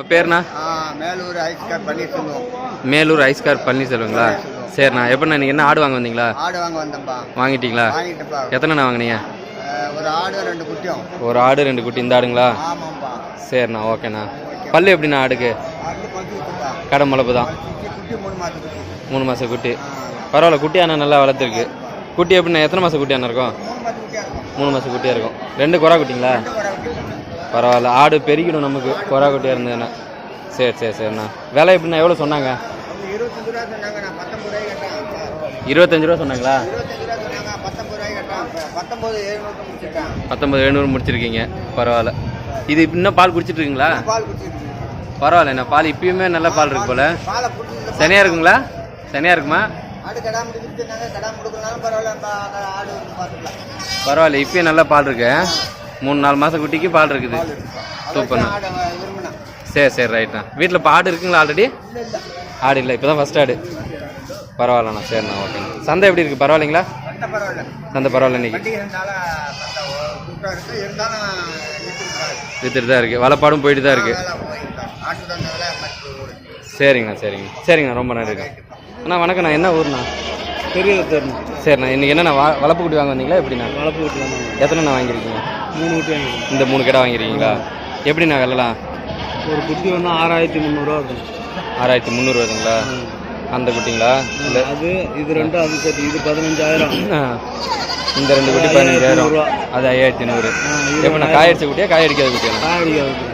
உங்கள் பேர்ண்ணா மேலூர் ஐஸ்கார் பன்னீர்செல்வம். மேலூர் ஐஸ்கார் பன்னீர்செல்வங்களா? சரிண்ணா. எப்படிண்ணா நீங்கள் என்ன ஆடு வாங்க வந்தீங்களா? ஆடு வாங்க வந்தேன்ப்பா வாங்கிட்டீங்களா? வாங்கிட்டப்பா எத்தனைண்ணா வாங்கினீங்க? ஒரு ஆடு ரெண்டு குட்டியும். ஒரு ஆடு ரெண்டு குட்டி இந்த ஆடுங்களா? ஆமாம்ப்பா சரிண்ணா ஓகேண்ணா. பல்லு எப்படிண்ணா ஆடுக்கு? கடை முளப்பு தான். மூணு மாதம் குட்டி. பரவாயில்ல குட்டி ஆனால் நல்லா வளர்த்துருக்கு. குட்டி எப்படிண்ணா எத்தனை மாதம் குட்டி அண்ணா இருக்கும்? மூணு மாதம் குட்டியாக இருக்கும். ரெண்டு குறா குட்டிங்களா? பரவாயில்ல. ஆடு பெருகிடும் நமக்கு. குறை குட்டியாக இருந்ததுண்ணா சரி சரி சரிண்ணா. விலை எப்படிண்ணா? எவ்வளோ சொன்னாங்க? இருபத்தஞ்சு ரூபா சொன்னாங்களா? இருபத்தஞ்சு பத்தொம்பது எழுநூறு முடிச்சிருக்கீங்க. பரவாயில்ல. இது இன்னும் பால் குடிச்சிட்டு இருக்கீங்களா பால் பரவாயில்ல என்ன பால் இப்பயுமே நல்ல பால் இருக்கு போல. சனியாக இருக்குங்களா? சனியாக இருக்குமா? பரவாயில்ல பரவாயில்ல இப்பயும் நல்ல பால் இருக்கு. மூணு நாலு மாதம் குட்டிக்கு பால் இருக்குது. சூப்பர்ண்ணா சரி சரி ரைட்ண்ணா வீட்டில் இப்போ ஆடு இருக்குங்களா ஆல்ரெடி ஆடு இல்லை இப்போ தான் ஃபஸ்ட் ஆடு. பரவாயில்லண்ணா சரிண்ணா ஓகேண்ணா சந்தை எப்படி இருக்குது பரவாயில்லைங்களா? சந்தை பரவாயில்ல. இன்னைக்கு. வித்துட்டு தான் இருக்குது வளப்பாடும் போயிட்டு தான் இருக்குது சரிங்கண்ணா சரிங்க சரிங்கண்ணா ரொம்ப நன்றிண்ணா அண்ணா வணக்கண்ணா என்ன ஊர்ண்ணா? பெரிய தரணும் சரிண்ணா இன்னைக்கு என்னண்ணா வா வளர்ப்பு குட்டி வாங்க வந்தீங்களா? எப்படிண்ணா? வீட்டு தான் எத்தனைண்ணா வாங்கியிருக்கீங்க? மூணு வீட்டு வாங்கிக்கணும் இந்த மூணு கடை வாங்கியிருக்கீங்களா? எப்படிண்ணா வெள்ளலாம் ஒரு குட்டி வந்து ஆறாயிரத்தி முந்நூறுரூவா இருக்கும் ஆறாயிரத்தி முந்நூறு வருதுங்களா? அந்த குட்டிங்களா? இல்லை அது இது ரெண்டும் அது சரி இது பதினஞ்சாயிரம். இந்த ரெண்டு குட்டி பதினஞ்சாயிரம். அது ஐயாயிரத்தி நூறு. எப்படிண்ணா? காய் அடிச்ச குட்டியா காய் அடிக்காத குட்டியாண்ணா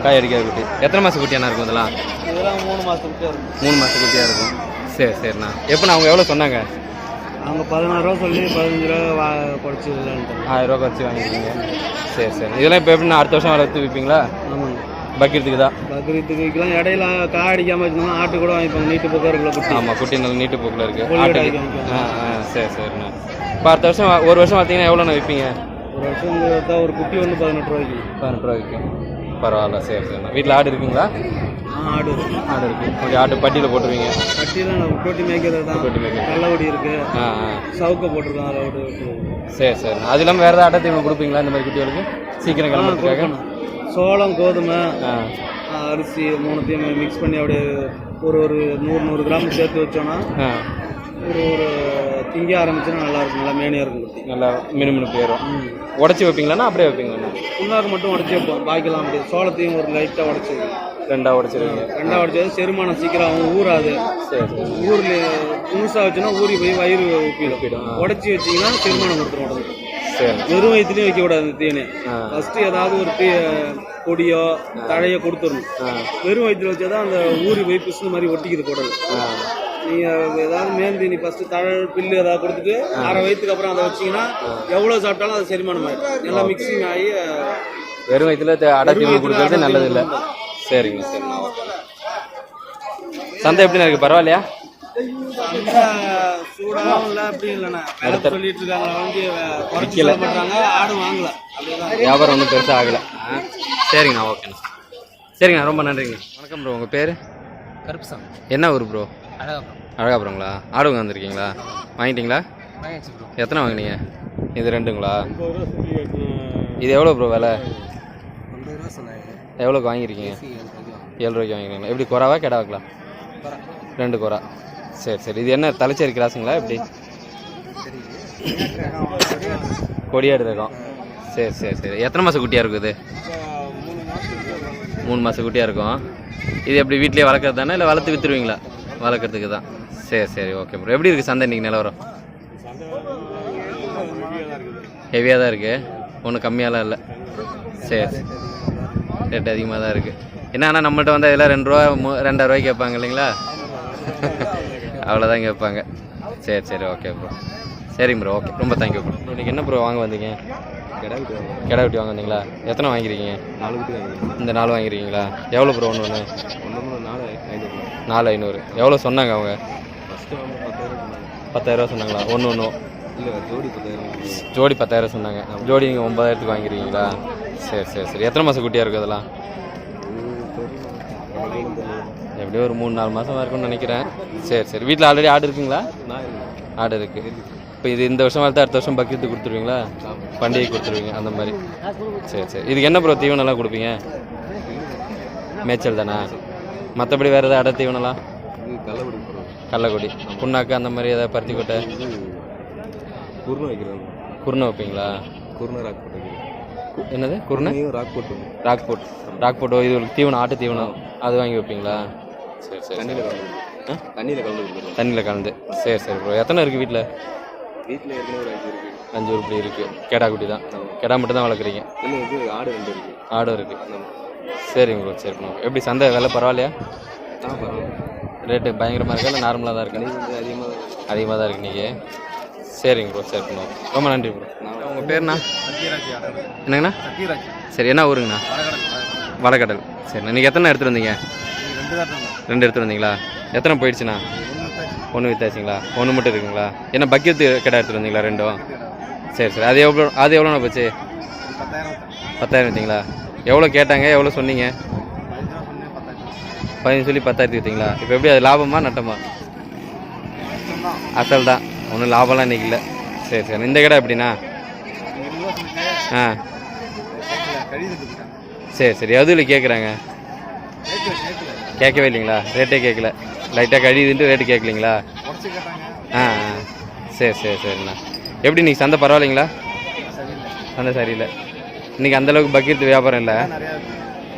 காய் அடிக்காது குட்டி. எத்தனை மாதம் குட்டியாண்ணா இருக்கும் இதெல்லாம்? இதெல்லாம் மூணு மாதம் குட்டியாக இருக்கும். மூணு மாதம் குட்டியாக இருக்கும். சரி சரிண்ணா. எப்படிண்ணா அவங்க எவ்வளோ சொன்னாங்க? அவங்க பதினாறுரூவா சொல்லி பதினஞ்சு ரூபா குறைச்சி ரூபா குறைச்சி வாங்கிருக்கீங்க சரி சரி. இதெல்லாம் இப்போ எப்படிண்ணா அடுத்த வருஷம் வளர்த்து விற்பீங்களா பக்கெட்டுக்கு தான். பக்ரீத்துக்கு வைக்கலாம் இடையில காய் அடிக்காமல் வச்சுருந்தோம் ஆட்டு கூட வாங்கிப்பாங்க நீட்டு பக்கம் இருக்குல்ல ஆமாம் குட்டி. நல்ல நீட்டு போக்கில் இருக்குது வாங்கிக்கலாம். ஆ ஆ சரி சரிண்ணா. இப்போ அடுத்த வருஷம் ஒரு வருஷம் பார்த்தீங்கன்னா எவ்வளோண்ணா விற்பீங்க? ஒரு வருஷம் ஒரு குட்டி வந்து பதினெட்டு ரூபாய்க்கு. பதினெட்டு ரூபா விற்கும் பரவாயில்ல சரி சரிண்ணா. வீட்டில் ஆடு இருக்குங்களா? ஆடு. இருக்கு. ஆடு இருக்குது கொஞ்சம் ஆட்டு பட்டியில் போட்டுருவீங்க. கட்டிலாம் நம்ம கொட்டி மேய்க்கிறது தான். கொட்டி மேய்க்கிறது. கள்ளவடி இருக்கு. ஆ சவுக்க போட்டிருக்கோம் அதை விட்டு விட்டு. சரி சரிண்ணா அது இல்லாமல் வேறு ஏதாவது அட்டை தீவனம் கொடுப்பீங்களா இந்த மாதிரி குட்டிகளுக்கு? சீக்கிரம் கிளம்புறதுக்காக. சோளம் கோதுமை அரிசி மூணுத்தையும் மிக்ஸ் பண்ணி அப்படியே ஒரு ஒரு நூறு நூறு கிராம் சேர்த்து வச்சோன்னா ஒரு ஒரு திங்க ஆரம்பிச்சுன்னா நல்லா இருக்கும். நல்லா மேனியாக இருக்கும் நல்லா மினுமினுப்பு ஏறும். உடச்சி வைப்பீங்களாண்ணா? அப்படியே வைப்பீங்களா புண்ணாக்கு மட்டும் உடச்சி வைப்போம். பாக்கிலாம் அப்படியே சோளத்தையும் ஒரு லைட்டாக உடச்சி ரெண்டா உடச்சிருவீங்க ரெண்டாக உடச்சது செரிமானம் சீக்கிரம் ஆகும் ஊறாது. சரி. ஊரில் முழுசாக வச்சுன்னா ஊறி போய் வயிறு உப்பிடும் உடச்சி வச்சிங்கன்னா செரிமானம் கொடுத்துரும் உடம்பு சரி. வெறும் வயிற்றுலையும் வைக்கக்கூடாது இந்த தீனி. ஃபஸ்ட்டு ஏதாவது ஒரு தீ கொடியோ தழையோ கொடுத்துடணும். வெறும் வயிற்றுல வச்சா தான் அந்த ஊறி போய் பிசுறு மாதிரி ஒட்டிக்குது குடல். நீங்கள் ஏதாவது மேந்தீனி ஃபஸ்ட்டு தழல் பில்லு ஏதாவது கொடுத்துட்டு அரை வயிற்றுக்கு அப்புறம் அதை வச்சீங்கன்னா எவ்வளோ சாப்பிட்டாலும் அது செரிமானம் ஆகிடும் எல்லாம் மிக்சிங் ஆகி வெறும் வயிற்றுல அடை தீவனம் கொடுக்கறது நல்லது இல்லை. சரிங்க சரிண்ணா சந்தை எப்படிண்ணா இருக்கு? பரவாயில்லையா? வியாபாரம் ஒன்றும் பெருசாக ஆகலை. ஆ சரிங்கண்ணா ஓகேண்ணா சரிங்கண்ணா ரொம்ப நன்றிங்கண்ணா வணக்கம் ப்ரோ உங்கள் பேர்? கருப்புசாமி. என்ன ஊர் ப்ரோ அழகாப்புறம் அழகாபுரங்களா? ஆடுங்க வந்திருக்கீங்களா? வாங்கிட்டீங்களா? எத்தனை வாங்கினீங்க? இது ரெண்டுங்களா? இது எவ்வளோ ப்ரோ விலை? எவ்வளோக்கு வாங்கியிருக்கீங்க? ஏழு ரூபாய்க்கு வாங்கிக்கிறீங்களா எப்படி குறாவா கிடாவாங்களா ரெண்டு குறா. சரி சரி. இது என்ன தலைச்சேரி கிராஸுங்களா எப்படி? கொடியாடு ரகம் சரி சரி சரி. எத்தனை மாதம் குட்டியாக இருக்குது மூணு மாதம் குட்டியாக இருக்கும். இது எப்படி வீட்லேயே வளர்க்குறது தானே இல்லை வளர்த்து விற்றுருவீங்களா வளர்க்குறதுக்கு தான். சரி சரி. ஓகே ப்ரோ எப்படி இருக்குது சந்தை இன்றைக்கி நிலவரம்? ஹெவியாக தான் இருக்குது ஒன்றும் கம்மியாலாம் இல்லை. சரி சரி. ரேட் அதிகமாக தான் இருக்குது என்ன ஆனால் நம்மள்ட்ட வந்தால் இதெல்லாம் ரெண்டு ரூபா மூ ரெண்டாயிரம் ரூபாய்க்கு கேட்பாங்க இல்லைங்களா? அவ்வளோதான் கேட்பாங்க. சரி சரி ஓகே ப்ரோ சரிங்க ப்ரோ ஓகே ரொம்ப தேங்க்யூ ப்ரோ இன்னைக்கு என்ன ப்ரோ வாங்க வந்தீங்க? கிடா வெட்டி வாங்க. வந்தீங்களா? எத்தனை வாங்கியிருக்கீங்க? நாலு இந்த நாலு வாங்கியிருக்கீங்களா? எவ்வளோ ப்ரோ ஒன்று ஒன்று நாலு ஐநூறு நாலு ஐநூறு. எவ்வளோ சொன்னாங்க அவங்க? வந்து பத்தாயிரம் பத்தாயிரரூவா சொன்னாங்களா? ஒன்று ஒன்று இல்லை ஜோடி பத்தாயிரம் ஜோடி பத்தாயிரம் சொன்னாங்க. ஜோடி நீங்கள் ஒன்பதாயிரத்துக்கு வாங்கிருக்கீங்களா சரி சரி சரி. எத்தனை மாதம் குட்டியாக இருக்குது அதெல்லாம் எப்படியும் ஒரு மூணு நாலு மாதம் இருக்கும்னு நினைக்கிறேன். சரி சரி. வீட்டில் ஆல்ரெடி ஆடு இருக்குங்களா? ஆடு இருக்கு. இப்போ இது இந்த வருஷம் வளர்த்து அடுத்த வருஷம் பக்கத்து கொடுத்துருவீங்களா? பண்டிகை கொடுத்துருவீங்க அந்த மாதிரி. சரி சரி. இதுக்கு என்ன ப்ரோ தீவனம் எல்லாம் கொடுப்பீங்க? மேய்ச்சல் தானே? மற்றபடி வேறு ஏதாவது அடை தீவனம்லாம் கள்ளக்குடி. புண்ணாக்கு அந்த மாதிரி ஏதாவது பருத்தி கொட்டை? குருணை வைக்கிறோம். குருணை வைப்பீங்களா? குருணை ராக் போட்டு என்னது? குருணை? குருணையும் ராக் போட்டு ராக் போட் ராக் போட்டோ இது ஒரு தீவனம் ஆட்டு தீவனம் அது வாங்கி வைப்பீங்களா? சரி சரி தண்ணியில் கலந்து ஆ? தண்ணியில் கலந்து தண்ணியில் கலந்து. சரி சரி ப்ரோ எத்தனை இருக்குது வீட்டில் வீட்டில் ஏற்கனவே ஒரு அஞ்சு இருக்குது அஞ்சு உருப்படி இருக்குது கெடா குட்டி தான். கெடா மட்டும் தான் வளர்க்குறீங்க? இன்னும் இது ஆடு ரெண்டு இருக்குது ஆடும் இருக்குது சரிங்க ப்ரோ சரி ப்ரோ எப்படி சந்தை விலை பரவாயில்லையா? ஆ பரவாயில்ல. ரேட்டு பயங்கரமாக இருக்கா இல்லை நார்மலாக தான் இருக்கா? இது வந்து அதிகமாக அதிகமாக தான் இருக்கு இன்னைக்கு. சரிங்க ப்ரோ சரி ப்ரோ ரொம்ப நன்றி ப்ரோ உங்கள் பேர்ண்ணா? என்னங்கண்ணா? சரி என்ன ஊருங்கண்ணா? வடகடல் சரிண்ணா நீங்கள் எத்தனை எடுத்துகிட்டு வந்தீங்க? ரெண்டு எடுத்துகிட்டு வந்தீங்களா? எத்தனை போயிடுச்சுண்ணா? ஒன்று வித்தாச்சுங்களா? ஒன்று மட்டும் இருக்குங்களா? என்ன பக்கெட் கடை எடுத்துகிட்டு வந்தீங்களா ரெண்டும்? சரி சரி. அது எவ்வளோ அது எவ்வளோண்ணா போச்சு? பத்தாயிரம் விற்றீங்களா எவ்வளோ கேட்டாங்க? எவ்வளோ சொன்னீங்க? பதினஞ்சு சொல்லி பத்தாயிரத்தி விற்றீங்களா இப்போ எப்படி அது லாபமா நட்டமா? அசல் தான். ஒன்றும் லாபம்லாம் இன்னைக்கு இல்லை. சரி சரி. இந்த கடை எப்படிண்ணா? ஆ. சரி சரி. சரி எதில் கேட்குறாங்க கேட்கவே இல்லைங்களா? ரேட்டே கேட்கல. லைட்டாக கழியுதுன்ட்டு ரேட்டு கேட்கலீங்களா? ஆ ஆ. சரி சரி சரிண்ணா. எப்படி நீங்கள் சந்தை பரவாயில்லைங்களா? சந்தை சரியில்லை. இன்றைக்கி அந்தளவுக்கு பக்கீர்த்து வியாபாரம் இல்லை.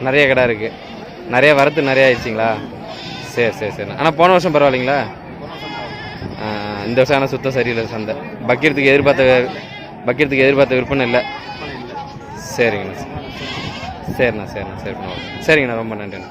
நிறைய கடை இருக்குது நிறைய வரத்து நிறைய ஆயிடுச்சிங்களா? சரி சரி சரிண்ணா. ஆனால் போன வருஷம் பரவாயில்லைங்களா? இந்த வருஷம் ஆனால் சுத்தம் சரியில்லை சந்தை. பக்கீரத்துக்கு எதிர்பார்த்த பக்கீரத்துக்கு எதிர்பார்த்த விற்பனை இல்லை. சரிங்கண்ணா. சரிண்ணா சரிண்ணா சரிண்ணா. சரிங்கண்ணா ரொம்ப நன்றிண்ணா.